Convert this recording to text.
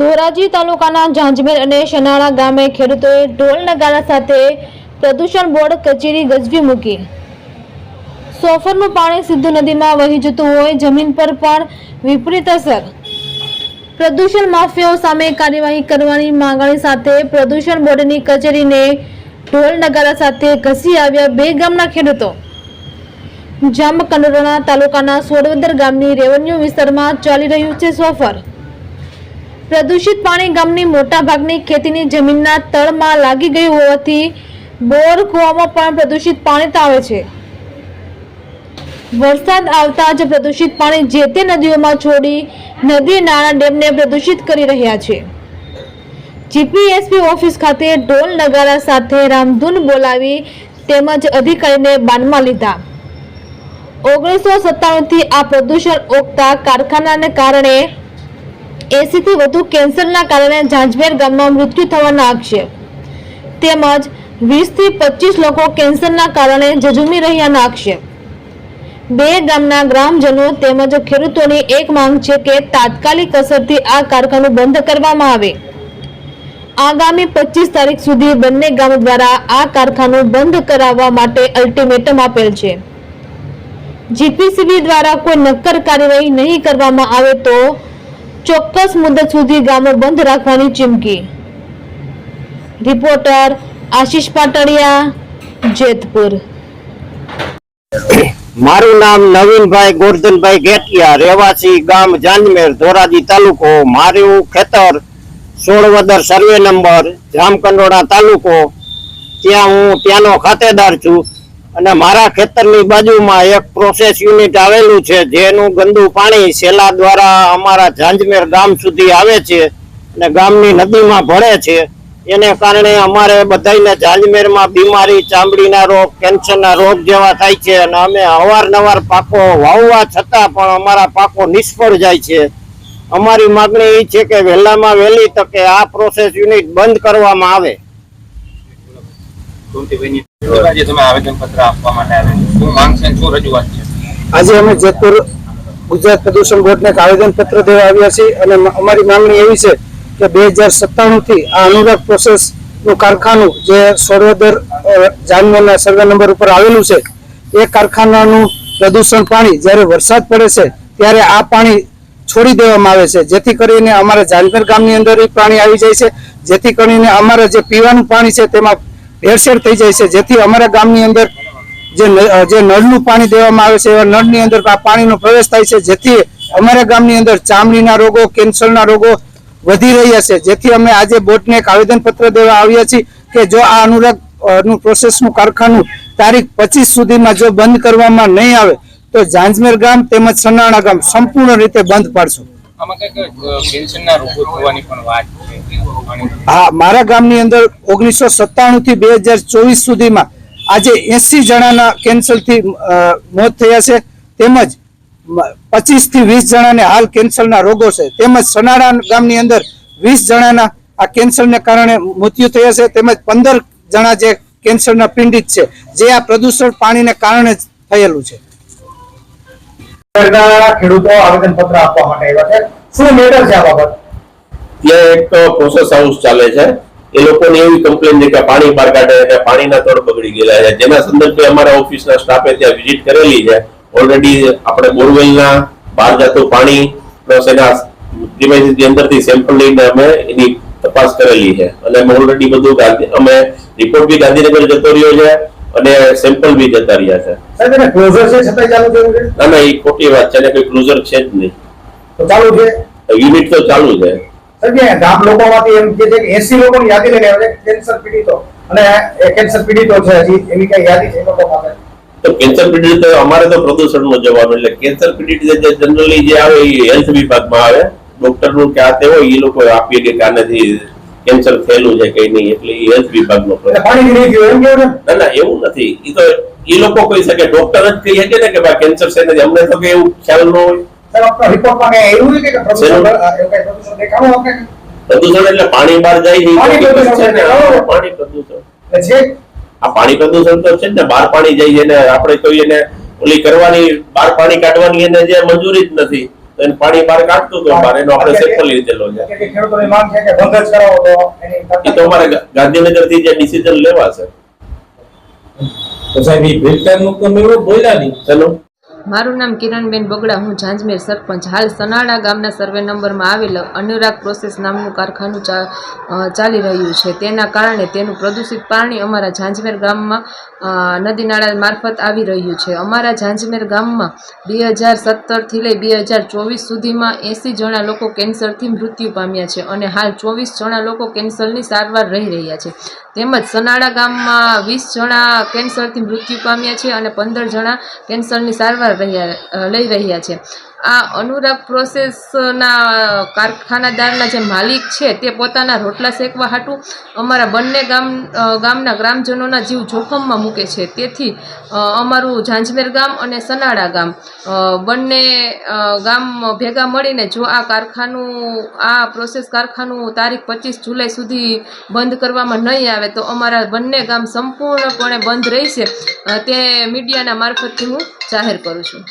ધોરાજી તાલુકાના ઝાંઝમેર અને શનાળા ગામે ખેડૂતોએ ઢોલ નગારા સાથે પ્રદૂષણ બોર્ડ કચેરી ગજવી મૂકી. સોફરનું પાણી સીધું નદીમાં વહી જતું હોય, જમીન પર પણ વિપરીત અસર. પ્રદૂષણ માફિયાઓ સામે કાર્યવાહી કરવાની માંગણી સાથે પ્રદૂષણ બોર્ડની કચેરીને ઢોલ નગારા સાથે ઘસી આવ્યા બે ગામના ખેડૂતો. જામકંડોરણા તાલુકાના સોડવદર ગામની રેવન્યુ વિસ્તારમાં ચાલી રહ્યું છે સોફર. પ્રદૂષિત પાણી ગામની મોટા ભાગની ખેતીની જમીનના તળમાં લાગી ગયું હોવાથી બોર કૂવામાં પણ પ્રદૂષિત પાણી આવે છે. વરસાદ આવતા જ પ્રદૂષિત પાણી જે તે નદીઓમાં છોડી નદી નાળા ડેમને પ્રદૂષિત કરી રહ્યા છે. જીપીએસપી ઓફિસ ખાતે ઢોલ નગારા સાથે રામધૂન બોલાવી તેમજ અધિકારીને બાનમાં લીધા. ઓગણીસો સત્તાણુંથી આ પ્રદૂષણ ઓગતા કારખાનાને કારણે એસીથી વધુ કેન્સરના કારણે ઝાંઝમેર ગામમાં મૃત્યુ થવાના આક્ષેપ. તેમજ વીસથી પચીસ લોકો કેન્સરના કારણે જજુમી રહ્યાના આક્ષેપ. બે ગામના ગ્રામજનો તેમજ ખેડૂતોની એક માંગ છે કે તાત્કાલિક અસરથી આ કારખાનું બંધ કરવામાં આવે. આગામી પચીસ તારીખ સુધી બંને ગામ દ્વારા આ કારખાનું બંધ કરાવવા માટે અલ્ટિમેટમ આપેલ છે. જીપીસીબી દ્વારા કોઈ નક્કર કાર્યવાહી નહીં કરવામાં આવે તો ચોક્કસ મુદત સુધી ગામો બંધ રાખવાની ચીમકી. રિપોર્ટર આશીષ પાટડિયા જેતપુર. મારું નામ નવીનભાઈ ગોરધનભાઈ ગેટિયા, રહેવાસી ગામ જાનમેર, ધોરાજી તાલુકો, મારું ખેતર સોળવદર સર્વે નંબર, જામકંડોળા તાલુકો. ત્યાં હું ત્યાંનો ખાતેદાર છું. અને મારા ખેતરની બાજુમાં એક પ્રોસેસ યુનિટ આવેલું છે, જેનું ગંદુ પાણી સેલા દ્વારા અમારા ઝાંઝમેર ગામ સુધી આવે છે અને ગામની નદીમાં ભળે છે. એને કારણે અમારે બધાને ઝાંઝમેરમાં બીમારી, ચામડીના રોગ, કેન્સરના રોગ જેવા થાય છે અને અમે અવારનવાર પાકો વાવવા છતાં પણ અમારા પાકો નિષ્ફળ જાય છે. અમારી માગણી એ છે કે વહેલામાં વહેલી તકે આ પ્રોસેસ યુનિટ બંધ કરવામાં આવે. આજે આપવા માટે આવે શું માંગ છે આજે અમે જેતપુર ગુજરાત પ્રદૂષણ બોર્ડને આવેદન પત્ર દેવા આવ્યા છીએ અને અમારી માંગણી એવી છે કે બે હજાર સત્તાણુંથી આ અનુરાગ પ્રોસેસનું કારખાનું જે સોળવદર જાનવરના સર્વે નંબર ઉપર આવેલું છે, એ કારખાનાનું પ્રદૂષણ પાણી જ્યારે વરસાદ પડે છે ત્યારે આ પાણી છોડી દેવામાં આવે છે. જેથી કરીને અમારા જાનવેર ગામની અંદર એ પાણી આવી જાય છે. જેથી કરીને અમારા જે પીવાનું પાણી છે તેમાં ભેળસેળ થઈ જાય છે. જેથી અમારા ગામની અંદર જે જે નળનું પાણી દેવામાં આવે છે, એવા નળની અંદર પાણીનો પ્રવેશ થાય છે. જેથી અમારા ગામની અંદર ચામડીના રોગો, કેન્સરના રોગો વધી રહ્યા છે. જેથી અમે આજે બોર્ડને એક આવેદનપત્ર દેવા આવ્યા છીએ કે જો આ અનુરાગનું પ્રોસેસનું કારખાનું તારીખ પચીસ સુધીમાં જો બંધ કરવામાં નહીં આવે, તો જાંજમેર ગામ તેમજ સનાણા ગામ સંપૂર્ણ રીતે બંધ પાડશું. હા, મારા ગામની અંદર ઓગણીસો સત્તાણું થી બે હજાર ચોવીસ સુધીમાં આજે એસી જણાના કેન્સરથી મોત થયા છે. તેમજ પચીસથી વીસ જણાને હાલ કેન્સરના રોગો છે. તેમજ સનાડા ગામની અંદર વીસ જણાના આ કેન્સરને કારણે મૃત્યુ થયા છે. તેમજ પંદર જણા જે કેન્સરના પીડિત છે, જે આ પ્રદૂષણ પાણીને કારણે થયેલું છે. ખેડૂતો પત્ર આપવા માટે આવ્યા છે. શું મેટર છે આ બાબત? ત્યાં એક પ્રોસેસ હાઉસ ચાલે છે. એ લોકોની એવી કમ્પ્લેન છે પાણી બહાર કાઢે છે, પાણીના તળ બગડી ગયેલા જેના સંદર્ભે અમારા ઓફિસના સ્ટાફે ત્યાં વિઝિટ કરેલી છે. ઓલરેડી આપણે બોરવેલના બહાર જતું પાણી પ્લસ એના premises ની અંદરથી સેમ્પલ લઈને અમે એની તપાસ કરેલી છે. અને ઓલરેડી બધું અમે રિપોર્ટ બી ગાંધીનગર જતો રહ્યો છે. અને સેમ્પલ બી જતા રહ્યા છે. સાહેબ એને ક્લોઝર છે છતાંય ચાલુ થયું છે? ના ના એ ખોટી વાત છે. અને કોઈ ક્લોઝર છે જ નહીં. તો ચાલુ છે? યુનિટ તો ચાલુ છે. સાહેબ કે ગામ લોકોમાંથી એમ કે છે કે લોકોની યાદી લઈને આવે કેન્સર પીડિતો. અને કેન્સર પીડિતો છે હજી એની કઈ યાદી છે લોકો પાસે? તો કેન્સર પીડિત અમારે તો પ્રદૂષણનો જવાબ એટલે કેન્સર પીડિત જે જનરલી જે આવે એ હેલ્થ વિભાગમાં આવે. ડોક્ટરનું કે આ તે હોય એ લોકો આપીએ કે આનાથી કેન્સર થયેલું છે કે નહીં એટલે એ હેલ્થ વિભાગનો નહીં ના ના એવું નથી. એ તો એ લોકો કહી શકે ડોક્ટર જ કહી શકે ને કે ભાઈ કેન્સર છે અમને તો કે એવું ખ્યાલ ન હોય. પ્રદૂષણ એટલે પાણી બહાર જાય છે પાણી પ્રદૂષણ. આ પાણી પ્રદૂષણ તો છે ને બહાર પાણી જાય છે ને આપણે કહીએ ને ઓલી કરવાની બહાર પાણી કાઢવાની એને જે મંજૂરી જ નથી. તો એને પાણી બહાર કાઢતું હતું બહાર એનો આપણે સેમ્પલ લીધેલો છે. કે ખેડૂતોની માંગ છે કે બંધ જ કરાવો તો એની એ તો અમારે ગાંધીનગરથી જે ડિસિઝન લેવાશે. તો સાહેબ એ ભેટકારનું તો મેં બોલ્યા નહીં. શેનું મારું નામ કિરણબેન બગડા, હું ઝાંઝમેર સરપંચ. હાલ સનાડા ગામના સર્વે નંબરમાં આવેલ અનુરાગ પ્રોસેસ નામનું કારખાનું ચાલી રહ્યું છે. તેના કારણે તેનું પ્રદૂષિત પાણી અમારા ઝાંઝમેર ગામમાં નદી નાળા મારફત આવી રહ્યું છે. અમારા ઝાંઝમેર ગામમાં બે હજાર સત્તરથી લઈ બે હજાર ચોવીસ સુધીમાં એંસી જણા લોકો કેન્સરથી મૃત્યુ પામ્યા છે અને હાલ ચોવીસ જણા લોકો કેન્સરની સારવાર રહી રહ્યા છે. તેમજ સનાડા ગામમાં વીસ જણા કેન્સરથી મૃત્યુ પામ્યા છે અને પંદર જણા કેન્સરની સારવાર રહ્યા લઈ રહ્યા છે. આ અનુરાગ પ્રોસેસના કારખાનાદારના જે માલિક છે તે પોતાના રોટલા શેકવા હાટું અમારા બંને ગામ ગામના ગ્રામજનોના જીવ જોખમમાં મૂકે છે. તેથી અમારું ઝાંઝમેર ગામ અને સનાડા ગામ બંને ગામ ભેગા મળીને જો આ કારખાનું, આ પ્રોસેસ કારખાનું તારીખ પચીસ જુલાઈ સુધી બંધ કરવામાં નહીં આવે તો અમારા બંને ગામ સંપૂર્ણપણે બંધ રહેશે. તે મીડિયાના મારફતથી હું જાહેર કરું છું.